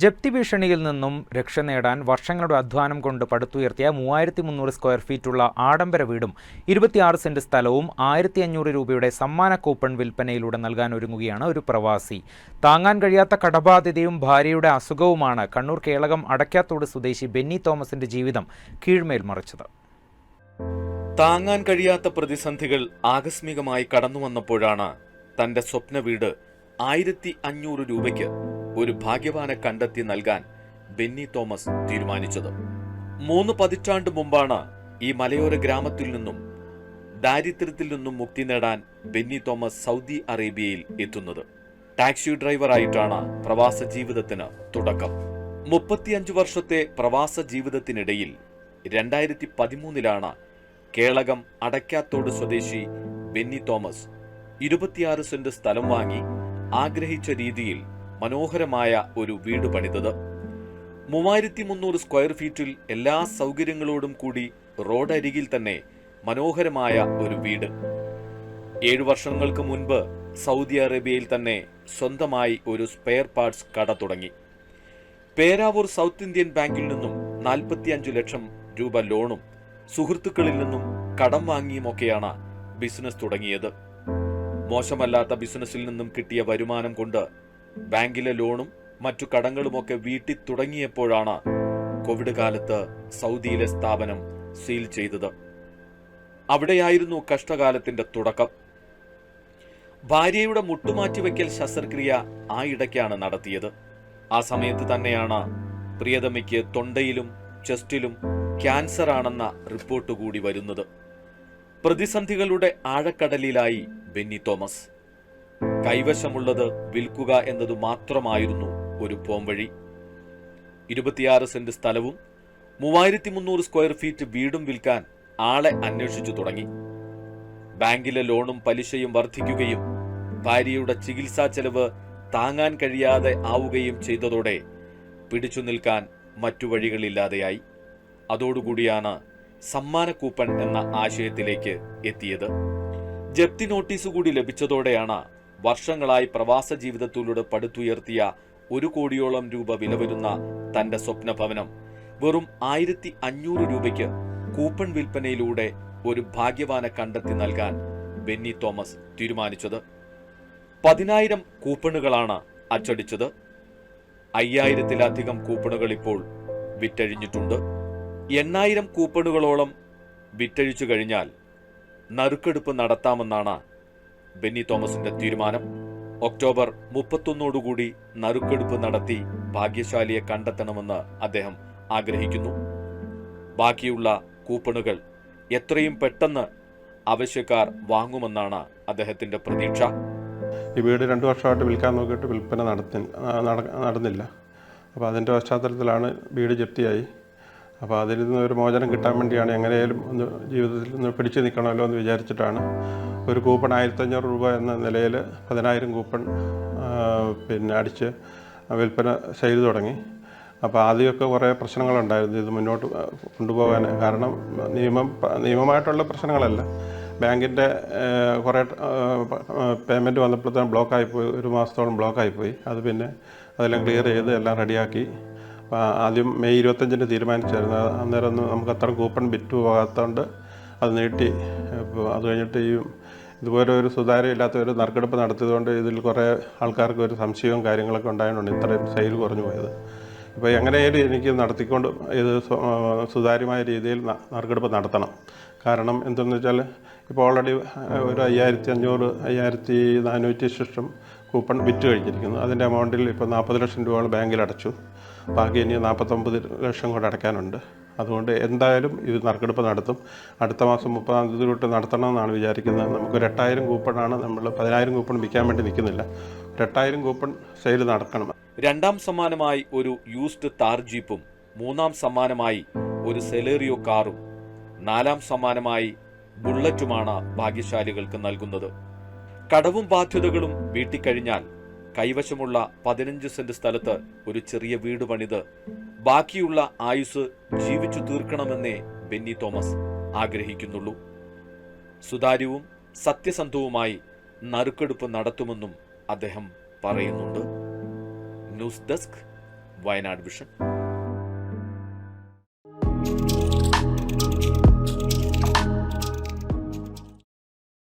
ജപ്തി ഭീഷണിയിൽ നിന്നും രക്ഷ നേടാൻ വർഷങ്ങളുടെ അധ്വാനം കൊണ്ട് പടുത്തുയർത്തിയ മൂവായിരത്തി മുന്നൂറ് സ്ക്വയർ ഫീറ്റുള്ള ആഡംബര വീടും ഇരുപത്തിയാറ് സെന്റ് സ്ഥലവും ആയിരത്തി അഞ്ഞൂറ് രൂപയുടെ സമ്മാന കൂപ്പൺ വിൽപ്പനയിലൂടെ നൽകാൻ ഒരുങ്ങുകയാണ് ഒരു പ്രവാസി. താങ്ങാൻ കഴിയാത്ത കടബാധ്യതയും ഭാര്യയുടെ അസുഖവുമാണ് കണ്ണൂർ കേളകം അടയ്ക്കാത്തോട് സ്വദേശി ബെന്നി തോമസിന്റെ ജീവിതം കീഴ്മേൽ മറിച്ചത്. താങ്ങാൻ കഴിയാത്ത പ്രതിസന്ധികൾ ആകസ്മികമായി കടന്നു വന്നപ്പോഴാണ് തന്റെ സ്വപ്ന വീട് ആയിരത്തി അഞ്ഞൂറ് രൂപയ്ക്ക് ഒരു ഭാഗ്യവാനെ കണ്ടെത്തി നൽകാൻ ബെന്നി തോമസ് തീരുമാനിച്ചത്. മൂന്ന് പതിറ്റാണ്ട് മുമ്പാണ് ഈ മലയോര ഗ്രാമത്തിൽ നിന്നും ദാരിദ്ര്യത്തിൽ നിന്നും മുക്തി നേടാൻ ബെന്നി തോമസ് സൗദി അറേബ്യയിൽ എത്തുന്നത്. ടാക്സി ഡ്രൈവറായിട്ടാണ് പ്രവാസ ജീവിതത്തിന് തുടക്കം. മുപ്പത്തിയഞ്ച് വർഷത്തെ പ്രവാസ ജീവിതത്തിനിടയിൽ രണ്ടായിരത്തി പതിമൂന്നിലാണ് കേളകം അടയ്ക്കാത്തോട് സ്വദേശി ബെന്നി തോമസ് ഇരുപത്തിയാറ് സെന്റ് സ്ഥലം വാങ്ങി ആഗ്രഹിച്ച രീതിയിൽ മനോഹരമായ ഒരു വീട് പണിതത്. മൂവായിരത്തി മുന്നൂറ് സ്ക്വയർ ഫീറ്റിൽ എല്ലാ സൗകര്യങ്ങളോടും കൂടി റോഡരികിൽ തന്നെ മനോഹരമായ ഒരു വീട്. ഏഴു വർഷങ്ങൾക്ക് മുൻപ് സൗദി അറേബ്യയിൽ തന്നെ സ്വന്തമായി ഒരു സ്പെയർ പാർട്സ് കട തുടങ്ങി. പേരാവൂർ സൗത്ത് ഇന്ത്യൻ ബാങ്കിൽ നിന്നും നാൽപ്പത്തിയഞ്ച് ലക്ഷം രൂപ ലോണും സുഹൃത്തുക്കളിൽ നിന്നും കടം വാങ്ങിയുമൊക്കെയാണ് ബിസിനസ് തുടങ്ങിയത്. മോശമല്ലാത്ത ബിസിനസ്സിൽ നിന്നും കിട്ടിയ വരുമാനം കൊണ്ട് ബാങ്കിലെ ലോണും മറ്റു കടങ്ങളുമൊക്കെ വീട്ടി തുടങ്ങിയപ്പോഴാണ് കോവിഡ് കാലത്ത് സൗദിയിലെ സ്ഥാപനം സീൽ ചെയ്തത്. അവിടെയായിരുന്നു കഷ്ടകാലത്തിന്റെ തുടക്കം. ഭാര്യയുടെ മുട്ടുമാറ്റിവെക്കൽ ശസ്ത്രക്രിയ ആ ഇടയ്ക്കാണ് നടത്തിയത്. ആ സമയത്ത് തന്നെയാണ് പ്രിയതമയ്ക്ക് തൊണ്ടയിലും ചെസ്റ്റിലും ക്യാൻസർ ആണെന്ന റിപ്പോർട്ട് കൂടി വരുന്നത്. പ്രതിസന്ധികളുടെ ആഴക്കടലിലായി ബെന്നി തോമസ്. കൈവശമുള്ളത് വിൽക്കുക എന്നതു മാത്രമായിരുന്നു ഒരു പോംവഴി. ഇരുപത്തിയാറ് സെന്റ് സ്ഥലവും മൂവായിരത്തി മുന്നൂറ് സ്ക്വയർ ഫീറ്റ് വീടും വിൽക്കാൻ ആളെ അന്വേഷിച്ചു തുടങ്ങി. ബാങ്കിലെ ലോണും പലിശയും വർദ്ധിക്കുകയും ഭാര്യയുടെ ചികിത്സാ ചെലവ് താങ്ങാൻ കഴിയാതെ ആവുകയും ചെയ്തതോടെ പിടിച്ചു നിൽക്കാൻ മറ്റു വഴികളില്ലാതെയായി. അതോടുകൂടിയാണ് സമ്മാന കൂപ്പൺ എന്ന ആശയത്തിലേക്ക് എത്തിയത്. ജപ്തി നോട്ടീസ് കൂടി ലഭിച്ചതോടെയാണ് വർഷങ്ങളായി പ്രവാസ ജീവിതത്തിലൂടെ പടുത്തുയർത്തിയ ഒരു കോടിയോളം രൂപ വില വരുന്ന തന്റെ സ്വപ്ന ഭവനം വെറും ആയിരത്തി അഞ്ഞൂറ് രൂപയ്ക്ക് കൂപ്പൺ വിൽപ്പനയിലൂടെ ഒരു ഭാഗ്യവാനെ കണ്ടെത്തി നൽകാൻ ബെന്നി തോമസ് തീരുമാനിച്ചത്. പതിനായിരം കൂപ്പണുകളാണ് അച്ചടിച്ചത്. അയ്യായിരത്തിലധികം കൂപ്പണുകൾ ഇപ്പോൾ വിറ്റഴിഞ്ഞിട്ടുണ്ട്. എണ്ണായിരം കൂപ്പണുകളോളം വിറ്റഴിച്ചു കഴിഞ്ഞാൽ നറുക്കെടുപ്പ് നടത്താമെന്നാണ് ബെന്നി തോമസിന്റെ തീരുമാനം. ഒക്ടോബർ മുപ്പത്തൊന്നോടുകൂടി നറുക്കെടുപ്പ് നടത്തി ഭാഗ്യശാലിയെ കണ്ടെത്തണമെന്ന് അദ്ദേഹം ആഗ്രഹിക്കുന്നു. ബാക്കിയുള്ള കൂപ്പണുകൾ എത്രയും പെട്ടെന്ന് ആവശ്യക്കാർ വാങ്ങുമെന്നാണ് അദ്ദേഹത്തിന്റെ പ്രതീക്ഷ. ഈ വീട് രണ്ട് വർഷമായിട്ട് വിൽക്കാൻ നോക്കിയിട്ട് വിൽപ്പന നടത്തി നടന്നില്ല. അപ്പോൾ അതിന്റെ പശ്ചാത്തലത്തിലാണ് വീട് ജപ്തിയായി. അപ്പോൾ അതിൽ നിന്ന് ഒരു മോചനം കിട്ടാൻ വേണ്ടിയാണ് എങ്ങനെയാലും ഒന്ന് ജീവിതത്തിൽ നിന്ന് പിടിച്ചു നിൽക്കണമല്ലോ എന്ന് വിചാരിച്ചിട്ടാണ്. ഒരു കൂപ്പൺ ആയിരത്തഞ്ഞൂറ് രൂപ എന്ന നിലയിൽ പതിനായിരം കൂപ്പൺ പിന്നെ അടിച്ച് വിൽപ്പന ചെയ്തു തുടങ്ങി. അപ്പോൾ ആദ്യമൊക്കെ കുറേ പ്രശ്നങ്ങളുണ്ടായിരുന്നു ഇത് മുന്നോട്ട് കൊണ്ടുപോകാൻ. കാരണം നിയമം നിയമമായിട്ടുള്ള പ്രശ്നങ്ങളല്ല. ബാങ്കിന്റെ കുറേ പേയ്മെന്റ് വന്നപ്പോഴത്തേനും ബ്ലോക്കായിപ്പോയി. ഒരു മാസത്തോളം ബ്ലോക്കായിപ്പോയി. അത് പിന്നെ അതെല്ലാം ക്ലിയർ ചെയ്ത് എല്ലാം റെഡിയാക്കി. അപ്പോൾ ആദ്യം മെയ് ഇരുപത്തഞ്ചിന് തീരുമാനിച്ചായിരുന്നു. അന്നേരം ഒന്നും നമുക്ക് അത്ര കൂപ്പൺ ബിറ്റ് പോകാത്തതുകൊണ്ട് അത് നീട്ടി. അപ്പോൾ അത് കഴിഞ്ഞിട്ട് ഈ ഇതുപോലെ ഒരു സുതാര്യമില്ലാത്ത ഒരു നറുക്കെടുപ്പ് നടത്തിയതുകൊണ്ട് ഇതിൽ കുറേ ആൾക്കാർക്ക് ഒരു സംശയവും കാര്യങ്ങളൊക്കെ ഉണ്ടായതുകൊണ്ട് ഇത്രയും സെയിൽ കുറഞ്ഞു പോയത്. ഇപ്പോൾ എങ്ങനെയായാലും എനിക്ക് നടത്തിക്കൊണ്ട് ഇത് സുതാര്യമായ രീതിയിൽ നറുക്കെടുപ്പ് നടത്തണം. കാരണം എന്തെന്ന് വെച്ചാൽ ഇപ്പോൾ ഓൾറെഡി ഒരു അയ്യായിരത്തി അഞ്ഞൂറ് അയ്യായിരത്തി നാനൂറ്റി ശേഷം കൂപ്പൺ വിറ്റ് കഴിഞ്ഞിരിക്കുന്നു. അതിന്റെ എമൗണ്ടിൽ ഇപ്പോൾ നാൽപ്പത് ലക്ഷം രൂപകൾ ബാങ്കിൽ അടച്ചു. ബാക്കി ഇനി നാൽപ്പത്തൊമ്പത് ലക്ഷം കൂടെ അടയ്ക്കാനുണ്ട്. അതുകൊണ്ട് എന്തായാലും ഇത് നറുക്കെടുപ്പ് നടത്തും. അടുത്ത മാസം മുപ്പതാം തീയതി തൊട്ട് നടത്തണമെന്നാണ് വിചാരിക്കുന്നത്. നമുക്കൊരു എട്ടായിരം കൂപ്പണാണ് നമ്മൾ പതിനായിരം കൂപ്പൺ വിൽക്കാൻ വേണ്ടി നിൽക്കുന്നില്ല. എട്ടായിരം കൂപ്പൺ സെയിൽ നടക്കണം. രണ്ടാം സമ്മാനമായി ഒരു യൂസ്ഡ് താർ ജീപ്പും മൂന്നാം സമ്മാനമായി ഒരു സെലേറിയോ കാറും നാലാം സമ്മാനമായി ബുള്ളറ്റുമാണ് ഭാഗ്യശാലികൾക്ക് നൽകുന്നത്. കടവും ബാധ്യതകളും വീട്ടിക്കഴിഞ്ഞാൽ കൈവശമുള്ള പതിനഞ്ച് സെന്റ് സ്ഥലത്ത് ഒരു ചെറിയ വീട് പണിത് ബാക്കിയുള്ള ആയുസ് ജീവിച്ചു തീർക്കണമെന്നേ ബെന്നി തോമസ് ആഗ്രഹിക്കുന്നുള്ളൂ. സുതാര്യവും സത്യസന്ധവുമായി നറുക്കെടുപ്പ് നടത്തുമെന്നും അദ്ദേഹം പറയുന്നുണ്ട്. News desk Wayanad vision.